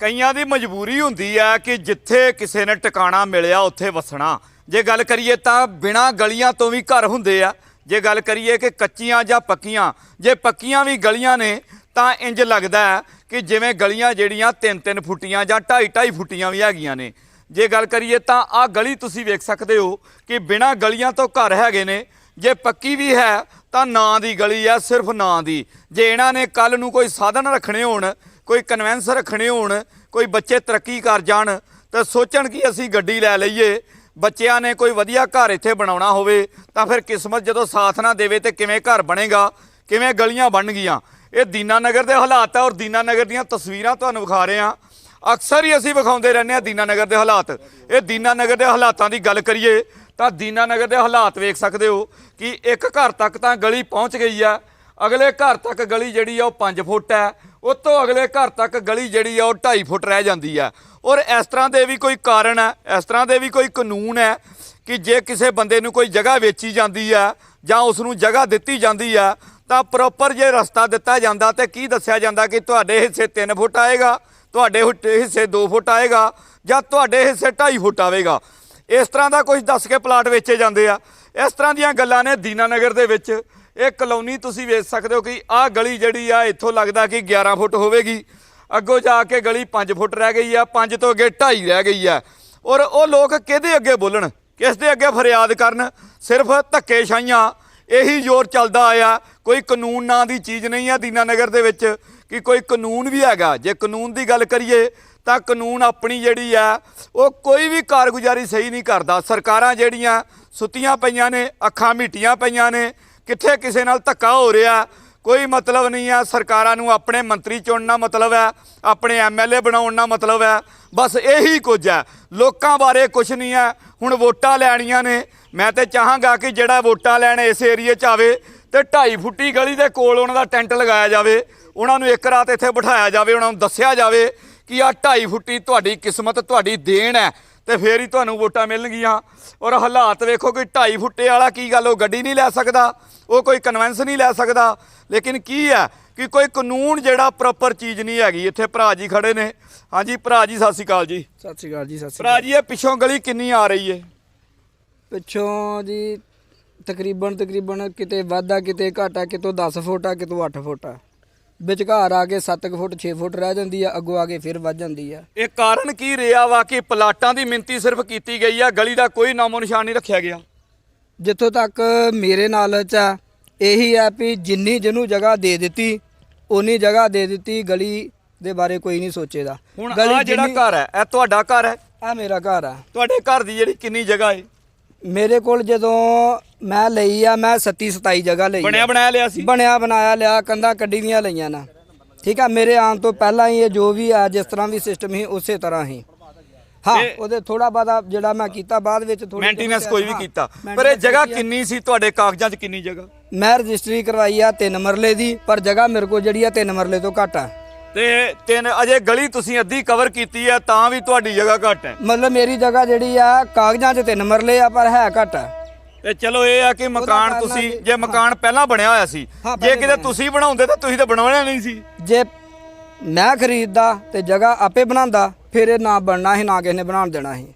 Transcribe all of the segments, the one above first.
ਕਈਆਂ ਦੀ ਮਜਬੂਰੀ ਹੁੰਦੀ ਹੈ ਕਿ ਜਿੱਥੇ ਕਿਸੇ ਨੇ ਟਿਕਾਣਾ ਮਿਲਿਆ, ਉੱਥੇ ਵਸਣਾ। ਜੇ ਗੱਲ ਕਰੀਏ ਤਾਂ ਬਿਨਾਂ ਗਲੀਆਂ ਤੋਂ ਵੀ ਘਰ ਹੁੰਦੇ ਆ। ਜੇ ਗੱਲ ਕਰੀਏ ਕਿ ਕੱਚੀਆਂ ਜਾਂ ਪੱਕੀਆਂ, ਜੇ ਪੱਕੀਆਂ ਵੀ ਗਲੀਆਂ ਨੇ, ਤਾਂ ਇੰਜ ਲੱਗਦਾ ਕਿ ਜਿਵੇਂ ਗਲੀਆਂ ਜਿਹੜੀਆਂ 3-3 ਫੁੱਟੀਆਂ ਜਾਂ 2.5-2.5 ਫੁੱਟੀਆਂ ਵੀ ਹੈਗੀਆਂ ਨੇ। ਜੇ ਗੱਲ ਕਰੀਏ ਤਾਂ ਆਹ ਗਲੀ ਤੁਸੀਂ ਵੇਖ ਸਕਦੇ ਹੋ ਕਿ ਬਿਨਾਂ ਗਲੀਆਂ ਤੋਂ ਘਰ ਹੈਗੇ ਨੇ। ਜੇ ਪੱਕੀ ਵੀ ਹੈ, ਤਾਂ ਨਾਂ ਦੀ ਗਲੀ ਹੈ ਸਿਰਫ ਨਾਂ ਦੀ। ਜੇ ਇਹਨਾਂ ਨੇ ਕੱਲ ਨੂੰ ਕੋਈ ਸਾਧਨ ਰੱਖਣੇ ਹੋਣ ਕੋਈ ਕਨਵੈਂਸ ਰੱਖਣੇ ਹੋਣ, ਕੋਈ ਬੱਚੇ ਤਰੱਕੀ ਕਰ ਜਾਣ, ਤਾਂ ਸੋਚਣ ਕਿ ਅਸੀਂ ਗੱਡੀ ਲੈ ਲਈਏ, ਬੱਚਿਆਂ ਨੇ ਕੋਈ ਵਧੀਆ ਘਰ ਇੱਥੇ ਬਣਾਉਣਾ ਹੋਵੇ, ਤਾਂ ਫਿਰ ਕਿਸਮਤ ਜਦੋਂ ਸਾਥ ਨਾ ਦੇਵੇ ਤੇ ਕਿਵੇਂ ਘਰ ਬਣੇਗਾ, ਕਿਵੇਂ ਗਲੀਆਂ ਬਣਨਗੀਆਂ ਇਹ ਦੀਨਾਨਗਰ ਦੇ ਹਾਲਾਤ ਹੈ ਔਰ ਦੀਨਾਨਗਰ ਦੀਆਂ ਤਸਵੀਰਾਂ ਤੁਹਾਨੂੰ ਵਿਖਾ ਰਹੇ ਹਾਂ। ਅਕਸਰ ਹੀ ਅਸੀਂ ਵਿਖਾਉਂਦੇ ਰਹਿੰਦੇ ਹਾਂ ਦੀਨਾਨਗਰ ਦੇ ਹਾਲਾਤ। ਇਹ ਦੀਨਾਨਗਰ ਦੇ ਹਾਲਾਤਾਂ ਦੀ ਗੱਲ ਕਰੀਏ, ਤਾਂ ਦੀਨਾਨਗਰ ਦੇ ਹਾਲਾਤ ਵੇਖ ਸਕਦੇ ਹੋ ਕਿ ਇੱਕ ਘਰ ਤੱਕ ਤਾਂ ਗਲੀ ਪਹੁੰਚ ਗਈ ਆ। ਅਗਲੇ ਘਰ ਤੱਕ ਗਲੀ ਜਿਹੜੀ ਆ ਉਹ 5 ਫੁੱਟ ਹੈ ਉਸ ਤੋਂ ਅਗਲੇ ਘਰ ਤੱਕ ਗਲੀ ਜਿਹੜੀ ਆ, ਉਹ 2.5 ਫੁੱਟ ਰਹਿ ਜਾਂਦੀ ਆ। ਔਰ ਇਸ ਤਰ੍ਹਾਂ ਦੇ ਵੀ ਕੋਈ ਕਾਰਨ ਹੈ ਇਸ ਤਰ੍ਹਾਂ ਦੇ ਵੀ ਕੋਈ ਕਾਨੂੰਨ ਹੈ ਕਿ ਜੇ ਕਿਸੇ ਬੰਦੇ ਨੂੰ ਕੋਈ ਜਗ੍ਹਾ ਵੇਚੀ ਜਾਂਦੀ ਆ ਜਾਂ ਉਸ ਨੂੰ ਜਗ੍ਹਾ ਦਿੱਤੀ ਜਾਂਦੀ ਆ, ਤਾਂ ਪ੍ਰੋਪਰ ਜੇ ਰਸਤਾ ਦਿੱਤਾ ਜਾਂਦਾ ਤੇ ਕੀ ਦੱਸਿਆ ਜਾਂਦਾ ਕਿ ਤੁਹਾਡੇ ਹਿੱਸੇ 3 ਫੁੱਟ ਆਏਗਾ, ਤੁਹਾਡੇ ਹੁੱਟ- ਹਿੱਸੇ 2 ਫੁੱਟ ਆਏਗਾ ਜਾਂ ਤੁਹਾਡੇ ਹਿੱਸੇ 2.5 ਫੁੱਟ ਆਵੇਗਾ। ਇਸ ਤਰ੍ਹਾਂ ਦਾ ਕੁਝ ਦੱਸ ਕੇ ਪਲਾਟ ਵੇਚੇ ਜਾਂਦੇ ਆ। ਇਸ ਤਰ੍ਹਾਂ ਦੀਆਂ ਗੱਲਾਂ ਨੇ ਦੀਨਾਨਗਰ ਦੇ ਵਿੱਚ। ਇਹ ਕਲੋਨੀ ਤੁਸੀਂ ਵੇਚ ਸਕਦੇ ਹੋ ਕਿ ਆਹ ਗਲੀ ਜਿਹੜੀ ਆ, ਇੱਥੋਂ ਲੱਗਦਾ ਕਿ 11 ਫੁੱਟ ਹੋਵੇਗੀ। ਅੱਗੋਂ ਜਾ ਕੇ ਗਲੀ 5 ਫੁੱਟ ਰਹਿ ਗਈ ਆ 5 ਤੋਂ ਅੱਗੇ 2.5 ਰਹਿ ਗਈ ਆ। ਔਰ ਉਹ ਲੋਕ ਕਿਹਦੇ ਅੱਗੇ ਬੋਲਣ? ਕਿਸ ਦੇ ਅੱਗੇ ਫਰਿਆਦ ਕਰਨ? ਸਿਰਫ ਧੱਕੇਸ਼ਾਹੀਆਂ। ਇਹੀ ਜ਼ੋਰ ਚੱਲਦਾ ਆਇਆ। ਕੋਈ ਕਾਨੂੰਨ ਨਾਂ ਦੀ ਚੀਜ਼ ਨਹੀਂ ਆ ਦੀਨਾਨਗਰ ਦੇ ਵਿੱਚ ਕਿ ਕੋਈ ਕਾਨੂੰਨ ਵੀ ਹੈਗਾ। ਜੇ ਕਾਨੂੰਨ ਦੀ ਗੱਲ ਕਰੀਏ, ਤਾਂ ਕਾਨੂੰਨ ਆਪਣੀ ਜਿਹੜੀ ਆ, ਉਹ ਕੋਈ ਵੀ ਕਾਰਗੁਜ਼ਾਰੀ ਸਹੀ ਨਹੀਂ ਕਰਦਾ। ਸਰਕਾਰਾਂ ਜਿਹੜੀਆਂ ਸੁੱਤੀਆਂ ਪਈਆਂ ਨੇ, ਅੱਖਾਂ ਮੀਟੀਆਂ ਪਈਆਂ ਨੇ ਕਿੱਥੇ ਕਿਸੇ ਨਾਲ ਧੱਕਾ ਹੋ ਰਿਹਾ? ਕੋਈ ਮਤਲਬ ਨਹੀਂ ਆ। ਸਰਕਾਰਾਂ ਨੂੰ ਆਪਣੇ ਮੰਤਰੀ ਚੁਣਨਾ ਮਤਲਬ ਹੈ, ਆਪਣੇ ਐਮਐਲਏ ਬਣਾਉਣ ਦਾ ਮਤਲਬ ਹੈ। ਬਸ ਇਹੀ ਕੁਝ ਹੈ। ਲੋਕਾਂ ਬਾਰੇ ਕੁਝ ਨਹੀਂ ਹੈ। ਹੁਣ ਵੋਟਾਂ ਲੈਣੀਆਂ ਨੇ। ਮੈਂ ਤੇ ਚਾਹਾਂਗਾ ਕਿ ਜਿਹੜਾ ਵੋਟਾਂ ਲੈਣ ਇਸ ਏਰੀਏ 'ਚ ਆਵੇ ਤੇ 2.5 ਫੁੱਟੀ ਗਲੀ ਦੇ ਕੋਲ ਉਹਨਾਂ ਦਾ ਟੈਂਟ ਲਗਾਇਆ ਜਾਵੇ। ਉਹਨਾਂ ਨੂੰ ਇੱਕ ਰਾਤ ਇੱਥੇ ਬਿਠਾਇਆ ਜਾਵੇ। ਉਹਨਾਂ ਨੂੰ ਦੱਸਿਆ ਜਾਵੇ ਕਿ ਆ 2.5 ਫੁੱਟੀ ਤੁਹਾਡੀ ਕਿਸਮਤ, ਤੁਹਾਡੀ ਦੇਣ ਹੈ। ਤੇ ਫੇਰ ਹੀ ਤੁਹਾਨੂੰ ਵੋਟਾਂ ਮਿਲਣਗੀਆਂ। ਔਰ ਹਾਲਾਤ ਵੇਖੋ ਕਿ 2.5 ਫੁੱਟੇ ਵਾਲਾ ਕੀ ਗੱਲ ਉਹ ਗੱਡੀ ਨਹੀਂ ਲੈ ਸਕਦਾ ਉਹ ਕੋਈ ਕਨਵੈਂਸ ਨਹੀਂ ਲੈ ਸਕਦਾ। ਲੇਕਿਨ ਕੀ ਹੈ ਕਿ ਕੋਈ ਕਾਨੂੰਨ ਜਿਹੜਾ ਪ੍ਰੋਪਰ ਚੀਜ਼ ਨਹੀਂ ਹੈਗੀ। ਇੱਥੇ ਭਰਾ ਜੀ ਖੜੇ ਨੇ। ਹਾਂਜੀ ਭਰਾ ਜੀ ਸਤਿ ਸ਼੍ਰੀ ਅਕਾਲ ਜੀ। ਸਤਿ ਸ਼੍ਰੀ ਅਕਾਲ ਜੀ ਸਤਿ ਸ਼੍ਰੀ ਭਰਾ ਜੀ ਇਹ ਪਿੱਛੋਂ ਗਲੀ ਕਿੰਨੀ ਆ ਰਹੀ ਹੈ ਪਿੱਛੋਂ ਜੀ ਤਕਰੀਬਨ ਤਕਰੀਬਨ ਕਿਤੇ ਵਾਧਾ ਕਿਤੇ ਘਾਟਾ ਕਿਤੋਂ 10 ਫੁੱਟ ਆ ਕਿਤੋਂ 8 ਫੁੱਟ ਆ। ਵਿਚਕਾਰ ਆ ਕੇ 7 ਫੁੱਟ 6 ਫੁੱਟ ਰਹਿ ਜਾਂਦੀ ਆ ਅੱਗੋਂ ਆ ਕੇ ਫਿਰ ਵੱਧ ਜਾਂਦੀ ਆ। ਇਹ ਕਾਰਨ ਕੀ ਰਿਹਾ ਵਾ ਕਿ ਪਲਾਟਾਂ ਦੀ ਮਿੰਤੀ ਸਿਰਫ ਕੀਤੀ ਗਈ ਆ ਗਲੀ ਦਾ ਕੋਈ ਨਾਮੋ ਨਿਸ਼ਾਨ ਨਹੀਂ ਰੱਖਿਆ ਗਿਆ? ਜਿੱਥੋਂ ਤੱਕ ਮੇਰੇ ਨਾਲ ਚ ਆ ਇਹੀ ਆ ਵੀ ਜਿੰਨੀ ਜਿਹਨੂੰ ਜਗ੍ਹਾ ਦੇ ਦਿੱਤੀ ਉਨੀ ਜਗ੍ਹਾ ਦੇ ਦਿੱਤੀ ਗਲੀ ਦੇ ਬਾਰੇ ਕੋਈ ਨਹੀਂ ਸੋਚੇਦਾ। ਹੁਣ ਆ ਜਿਹੜਾ ਘਰ ਹੈ ਇਹ ਤੁਹਾਡਾ ਘਰ ਹੈ? ਆ ਮੇਰਾ ਘਰ ਆ। ਤੁਹਾਡੇ ਘਰ ਦੀ ਜਿਹੜੀ ਕਿੰਨੀ ਜਗ੍ਹਾ ਹੈ ਮੇਰੇ ਕੋਲ ਜਦੋਂ ਮੈਂ ਲਈ ਆ ਮੈਂ 37 27 ਜਗ੍ਹਾ ਲਈ। ਬਣਿਆ ਬਣਾਇਆ ਲਿਆ ਸੀ? ਬਣਿਆ ਬਣਾਇਆ ਲਿਆ ਕੰਧਾਂ ਕੱਢੀ ਦੀਆਂ ਲਈਆਂ ਨਾ। ਠੀਕ ਆ ਮੇਰੇ ਆਉਣ ਤੋਂ ਪਹਿਲਾਂ ਹੀ ਇਹ ਜੋ ਵੀ ਆ ਜਿਸ ਤਰ੍ਹਾਂ ਵੀ ਸਿਸਟਮ ਹੀ ਉਸੇ ਤਰ੍ਹਾਂ ਹੀ। ਹਾਂ ਉਹਦੇ ਥੋੜਾ ਬਾਦਾ ਜਿਹੜਾ ਮੈਂ ਕੀਤਾ ਬਾਅਦ ਵਿੱਚ ਥੋੜੀ ਮੇਨਟੇਨੈਂਸ ਕੋਈ ਵੀ ਕੀਤਾ। ਪਰ ਇਹ ਜਗ੍ਹਾ ਕਿੰਨੀ ਸੀ? ਤੁਹਾਡੇ ਕਾਗਜ਼ਾਂ 'ਚ ਕਿੰਨੀ ਜਗ੍ਹਾ? ਮੈਂ ਰਜਿਸਟਰੀ ਕਰਵਾਈ ਆ 3 ਮਰਲੇ ਦੀ ਪਰ ਜਗ੍ਹਾ ਮੇਰੇ ਕੋਲ ਜਿਹੜੀ ਆ 3 ਮਰਲੇ ਤੋਂ ਘੱਟ ਆ। ਤੇ ਤਿੰਨ ਅਜੇ ਗਲੀ ਤੁਸੀਂ ਅੱਧੀ ਕਵਰ ਕੀਤੀ ਹੈ ਤਾਂ ਵੀ ਤੁਹਾਡੀ ਜਗ੍ਹਾ ਘੱਟ ਹੈ। ਮਤਲਬ ਮੇਰੀ ਜਗ੍ਹਾ ਜਿਹੜੀ ਆ ਕਾਗਜ਼ਾਂ 'ਚ 3 ਮਰਲੇ ਆ ਪਰ ਹੈ ਘੱਟ। ਆ ਤੇ ਚਲੋ ਇਹ ਆ ਕਿ ਮਕਾਨ ਤੁਸੀਂ ਜੇ ਮਕਾਨ ਪਹਿਲਾਂ ਬਣਿਆ ਹੋਇਆ ਸੀ ਹਾਂ, ਜੇ ਪਹਿਲੇ ਕਿਤੇ ਬਣਿਆ। ਤੁਸੀਂ ਬਣਾਉਂਦੇ ਤਾਂ ਤੁਸੀਂ ਤਾਂ ਬਣਾਉਣਾ ਨਹੀਂ ਸੀ। ਜੇ ਮੈਂ ਖਰੀਦਦਾ ਤੇ ਜਗ੍ਹਾ ਆਪੇ ਬਣਾਉਂਦਾ ਫਿਰ ਇਹ ਨਾ ਬਣਨਾ ਸੀ ਨਾ ਕਿਸੇ ਨੇ ਬਣਾਉਣ ਦੇਣਾ ਸੀ।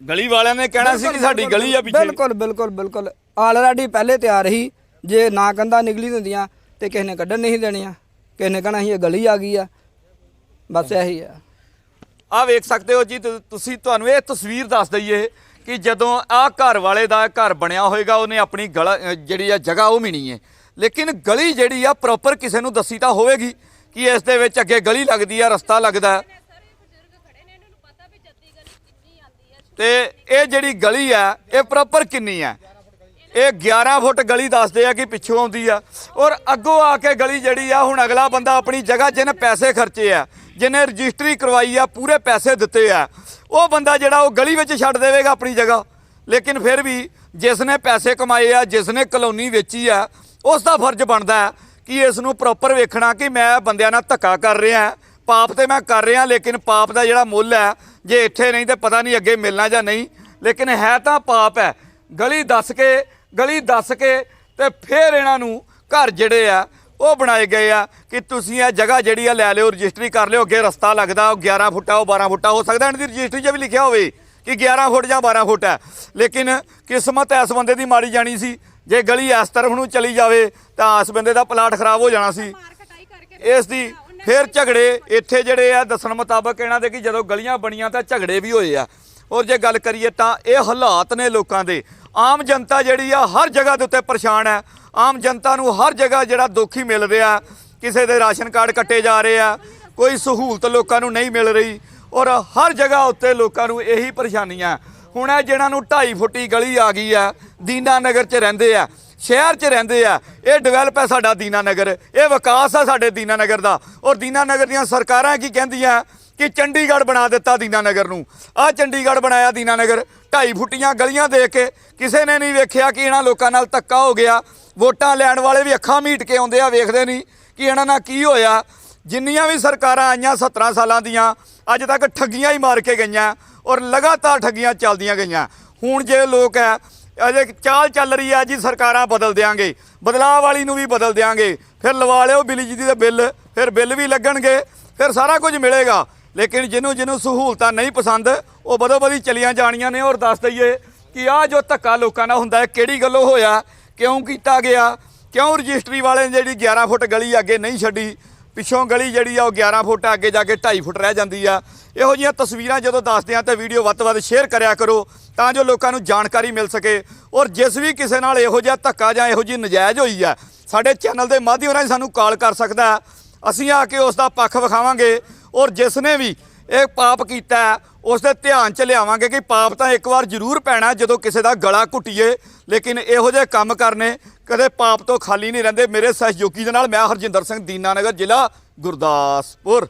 ਗਲੀ ਵਾਲਿਆਂ ਨੇ ਕਹਿਣਾ ਸੀ ਕਿ ਸਾਡੀ ਗਲੀ ਆ ਪਿੱਛੇ। ਬਿਲਕੁਲ ਬਿਲਕੁਲ ਬਿਲਕੁਲ। ਆਲਰੇਡੀ ਪਹਿਲੇ ਤਿਆਰ ਸੀ ਜੇ ਨਾ ਕੰਧਾਂ ਨਿਕਲੀ ਹੁੰਦੀਆਂ ਤੇ ਕਿਸੇ ਨੇ ਕੱਢਣ ਨਹੀਂ ਦੇਣੀਆਂ। ਕਿਸੇ ਨੇ ਕਹਣਾ ਸੀ ਇਹ ਗਲੀ ਆ ਗਈ ਆ। ਬਸ ਇਹੀ ਆ। ਆ ਵੇਖ ਸਕਦੇ ਹੋ ਜੀ ਤੁ- ਤੁਸੀਂ ਤੁਹਾਨੂੰ ਇਹ ਤਸਵੀਰ ਦੱਸ ਦਈਏ ਕਿ ਜਦੋਂ ਆ ਘਰ ਵਾਲੇ ਦਾ ਘਰ ਬਣਿਆ ਹੋਏਗਾ ਉਹਨੇ ਆਪਣੀ ਗਲਾ ਅ, ਜਿਹੜੀ ਆ ਜਗ੍ਹਾ ਉਹ ਮਿਣੀ ਹੈ ਲੇਕਿਨ ਗਲੀ ਜਿਹੜੀ ਆ ਪ੍ਰੋਪਰ ਕਿਸੇ ਨੂੰ ਦੱਸੀ ਤਾਂ ਹੋਵੇਗੀ ਕਿ ਇਸ ਦੇ ਵਿੱਚ ਅੱਗੇ ਗਲੀ ਲੱਗਦੀ ਆ ਰਸਤਾ ਲੱਗਦਾ। ਹੈ। ਤੇ ਇਹ ਜਿਹੜੀ ਗਲੀ ਆ ਇਹ ਪ੍ਰੋਪਰ ਕਿੰਨੀ ਆ? ਇਹ 11 ਫੁੱਟ ਗਲੀ ਦੱਸਦੇ ਆ ਕਿ ਪਿੱਛੋਂ ਆਉਂਦੀ ਆ। ਔਰ ਅੱਗੋਂ ਆ ਕੇ ਗਲੀ ਜਿਹੜੀ ਆ, ਹੁਣ ਅਗਲਾ ਬੰਦਾ ਆਪਣੀ ਜਗ੍ਹਾ ਜਿਹਨੇ ਪੈਸੇ ਖਰਚੇ ਆ ਜਿਹਨੇ ਰਜਿਸਟਰੀ ਕਰਵਾਈ ਆ, ਪੂਰੇ ਪੈਸੇ ਦਿੱਤੇ ਆ। ਉਹ ਬੰਦਾ ਜਿਹੜਾ ਉਹ ਗਲੀ ਵਿੱਚ ਛੱਡ ਦੇਵੇਗਾ ਆਪਣੀ ਜਗ੍ਹਾ। ਲੇਕਿਨ ਫਿਰ ਵੀ ਜਿਸ ਨੇ ਪੈਸੇ ਕਮਾਏ ਆ, ਜਿਸ ਨੇ ਕਲੋਨੀ ਵੇਚੀ ਆ, ਉਸ ਦਾ ਫਰਜ਼ ਬਣਦਾ ਕਿ ਇਸ ਨੂੰ ਪ੍ਰੋਪਰ ਵੇਖਣਾ ਕਿ ਮੈਂ ਬੰਦਿਆਂ ਨਾਲ ਧੱਕਾ ਕਰ ਰਿਹਾ ਪਾਪ ਤੇ ਮੈਂ ਕਰ ਰਿਹਾ, ਲੇਕਿਨ ਪਾਪ ਦਾ ਜਿਹੜਾ ਮੁੱਲ ਹੈ ਜੇ ਇੱਥੇ ਨਹੀਂ ਤੇ ਪਤਾ ਨਹੀਂ ਅੱਗੇ ਮਿਲਣਾ ਜਾਂ ਨਹੀਂ। ਲੇਕਿਨ ਹੈ ਤਾਂ ਪਾਪ ਹੈ ਗਲੀ ਦੱਸ ਕੇ ਗਲੀ ਦੱਸ ਕੇ ਤੇ ਫਿਰ ਇਹਨਾਂ ਨੂੰ ਘਰ ਜਿਹੜੇ ਆ, ਉਹ ਬਣਾਏ ਗਏ ਆ ਕਿ ਤੁਸੀਂ ਇਹ ਜਗ੍ਹਾ ਜਿਹੜੀ ਆ ਲੈ ਲਿਓ, ਰਜਿਸਟਰੀ ਕਰ ਲਿਓ, ਅੱਗੇ ਰਸਤਾ ਲੱਗਦਾ, ਉਹ 11 ਫੁੱਟਾ ਉਹ 12 ਫੁੱਟਾ ਹੋ ਸਕਦਾ ਇਹਨਾਂ ਦੀ ਰਜਿਸਟਰੀ 'ਚ ਵੀ ਲਿਖਿਆ ਹੋਵੇ ਕਿ 11 ਫੁੱਟ ਜਾਂ 12 ਫੁੱਟ ਹੈ ਲੇਕਿਨ ਕਿਸਮਤ ਇਸ ਬੰਦੇ ਦੀ ਮਾਰੀ ਜਾਣੀ ਸੀ, ਜੇ ਗਲੀ ਇਸ ਤਰਫ ਨੂੰ ਚਲੀ ਜਾਵੇ, ਤਾਂ ਇਸ ਬੰਦੇ ਦਾ ਪਲਾਟ ਖਰਾਬ ਹੋ ਜਾਣਾ ਸੀ। ਇਸ ਦੀ ਫਿਰ ਝਗੜੇ, ਇੱਥੇ ਜਿਹੜੇ ਆ, ਦੱਸਣ ਮੁਤਾਬਕ ਇਹਨਾਂ ਦੇ ਕਿ ਜਦੋਂ ਗਲੀਆਂ ਬਣੀਆਂ ਤਾਂ ਝਗੜੇ ਵੀ ਹੋਏ ਆ। ਔਰ ਜੇ ਗੱਲ ਕਰੀਏ ਤਾਂ ਇਹ ਹਾਲਾਤ ਨੇ ਲੋਕਾਂ ਦੇ। ਆਮ ਜਨਤਾ ਜਿਹੜੀ ਆ ਹਰ ਜਗ੍ਹਾ ਦੇ ਉੱਤੇ ਪਰੇਸ਼ਾਨ ਹੈ। ਆਮ ਜਨਤਾ ਨੂੰ ਹਰ ਜਗ੍ਹਾ ਜਿਹੜਾ ਦੁੱਖ ਹੀ ਮਿਲ ਰਿਹਾ, ਕਿਸੇ ਦੇ ਰਾਸ਼ਨ ਕਾਰਡ ਕੱਟੇ ਜਾ ਰਹੇ ਆ, ਕੋਈ ਸਹੂਲਤ ਲੋਕਾਂ ਨੂੰ ਨਹੀਂ ਮਿਲ ਰਹੀ ਔਰ ਹਰ ਜਗ੍ਹਾ ਉੱਤੇ ਲੋਕਾਂ ਨੂੰ ਇਹੀ ਪਰੇਸ਼ਾਨੀਆਂ। ਹੁਣ ਇਹ ਜਿਹਨਾਂ ਨੂੰ 2.5 ਫੁੱਟੀ ਗਲੀ ਆ ਗਈ ਆ, ਦੀਨਾ ਨਗਰ 'ਚ ਰਹਿੰਦੇ ਆ, ਸ਼ਹਿਰ 'ਚ ਰਹਿੰਦੇ ਆ, ਇਹ ਡਿਵੈਲਪ ਹੈ ਸਾਡਾ ਦੀਨਾ ਨਗਰ, ਇਹ ਵਿਕਾਸ ਆ ਸਾਡੇ ਦੀਨਾ ਨਗਰ ਦਾ ਔਰ ਦੀਨਾ ਨਗਰ ਦੀਆਂ ਸਰਕਾਰਾਂ ਕੀ ਕਹਿੰਦੀਆਂ ਕਿ ਚੰਡੀਗੜ੍ਹ ਬਣਾ ਦਿੱਤਾ ਦੀਨਾ ਨਗਰ ਨੂੰ। ਆ ਚੰਡੀਗੜ੍ਹ ਬਣਾਇਆ ਦੀਨਾ ਨਗਰ ਢਾਈ ਫੁੱਟੀਆਂ ਗਲੀਆਂ ਦੇ ਕੇ ਕਿਸੇ ਨੇ ਨਹੀਂ ਵੇਖਿਆ ਕਿ ਇਹਨਾਂ ਲੋਕਾਂ ਨਾਲ ਧੱਕਾ ਹੋ ਗਿਆ। ਵੋਟਾਂ ਲੈਣ ਵਾਲੇ ਵੀ ਅੱਖਾਂ ਮੀਟ ਕੇ ਆਉਂਦੇ ਆ, ਵੇਖਦੇ ਨਹੀਂ ਕਿ ਇਹਨਾਂ ਨਾਲ ਕੀ ਹੋਇਆ। ਜਿੰਨੀਆਂ ਵੀ ਸਰਕਾਰਾਂ ਆਈਆਂ 17 ਸਾਲਾਂ ਦੀਆਂ, ਅੱਜ ਤੱਕ ਠੱਗੀਆਂ ਹੀ ਮਾਰ ਕੇ ਗਈਆਂ ਔਰ ਲਗਾਤਾਰ ਠੱਗੀਆਂ ਚੱਲਦੀਆਂ ਗਈਆਂ। ਹੁਣ ਜੇ ਲੋਕ ਹੈ, ਅਜੇ ਚਾਲ ਚੱਲ ਰਹੀ ਹੈ ਜੀ, ਸਰਕਾਰਾਂ ਬਦਲ ਦਿਆਂਗੇ। ਬਦਲਾਅ ਵਾਲੀ ਨੂੰ ਵੀ ਬਦਲ ਦਿਆਂਗੇ। ਫਿਰ ਲਵਾ ਲਿਓ ਬਿਜਲੀ ਦੇ ਬਿੱਲ, ਫਿਰ ਬਿੱਲ ਵੀ ਲੱਗਣਗੇ, ਫਿਰ ਸਾਰਾ ਕੁਝ ਮਿਲੇਗਾ। ਲੇਕਿਨ ਜਿਹਨੂੰ ਜਿਹਨੂੰ ਸਹੂਲਤਾਂ ਨਹੀਂ ਪਸੰਦ, ਉਹ ਬਦੋ ਬਦੀ ਚਲੀਆਂ ਜਾਣੀਆਂ ਨੇ ਔਰ ਦੱਸ ਦਈਏ ਕਿ ਆਹ ਜੋ ਧੱਕਾ ਲੋਕਾਂ ਨਾਲ ਹੁੰਦਾ ਹੈ, ਕਿਹੜੀ ਗੱਲੋਂ ਹੋਇਆ, ਕਿਉਂ ਕੀਤਾ ਗਿਆ, ਕਿਉਂ ਰਜਿਸਟਰੀ ਵਾਲੇ ਨੇ ਜਿਹੜੀ 11 ਫੁੱਟ ਗਲੀ ਅੱਗੇ ਨਹੀਂ ਛੱਡੀ, ਪਿੱਛੋਂ ਗਲੀ ਜਿਹੜੀ ਆ ਉਹ 11 ਫੁੱਟ ਅੱਗੇ ਜਾ ਕੇ 2.5 ਫੁੱਟ ਰਹਿ ਜਾਂਦੀ ਆ। ਇਹੋ ਜਿਹੀਆਂ ਤਸਵੀਰਾਂ ਜਦੋਂ ਦੱਸਦੇ ਆ ਤਾਂ ਵੀਡੀਓ ਵੱਧ ਤੋਂ ਵੱਧ ਸ਼ੇਅਰ ਕਰਿਆ ਕਰੋ, ਤਾਂ ਜੋ ਲੋਕਾਂ ਨੂੰ ਜਾਣਕਾਰੀ ਮਿਲ ਸਕੇ। ਔਰ ਜਿਸ ਵੀ ਕਿਸੇ ਨਾਲ ਇਹੋ ਜਿਹਾ ਧੱਕਾ ਜਾਂ ਇਹੋ ਜਿਹੀ ਨਜਾਇਜ਼ ਹੋਈ ਆ, ਸਾਡੇ ਚੈਨਲ ਦੇ ਮਾਧਿਅਮ ਰਾਹੀਂ ਸਾਨੂੰ ਕਾਲ ਕਰ ਸਕਦਾ। ਅਸੀਂ ਆ ਕੇ ਉਸ ਦਾ ਪੱਖ ਵਿਖਾਵਾਂਗੇ। ਔਰ ਜਿਸ ਨੇ ਵੀ ਇਹ ਪਾਪ ਕੀਤਾ, ਉਸ ਦੇ ਧਿਆਨ ਚ ਲਿਆਵਾਂਗੇ ਕਿ ਪਾਪ ਤਾਂ ਇੱਕ ਵਾਰ ਜ਼ਰੂਰ ਪੈਣਾ ਜਦੋਂ ਕਿਸੇ ਦਾ ਗਲਾ ਘੁੱਟੀਏ, ਲੇਕਿਨ ਇਹੋ ਜਿਹੇ ਕੰਮ ਕਰਨੇ ਕਦੇ ਪਾਪ ਤੋਂ ਖਾਲੀ ਨਹੀਂ ਰਹਿੰਦੇ। ਮੇਰੇ ਸਹਿਯੋਗੀ ਦੇ ਨਾਲ ਮੈਂ ਹਰਜਿੰਦਰ ਸਿੰਘ ਦੀਨਾਨਗਰ, ਜ਼ਿਲ੍ਹਾ ਗੁਰਦਾਸਪੁਰ।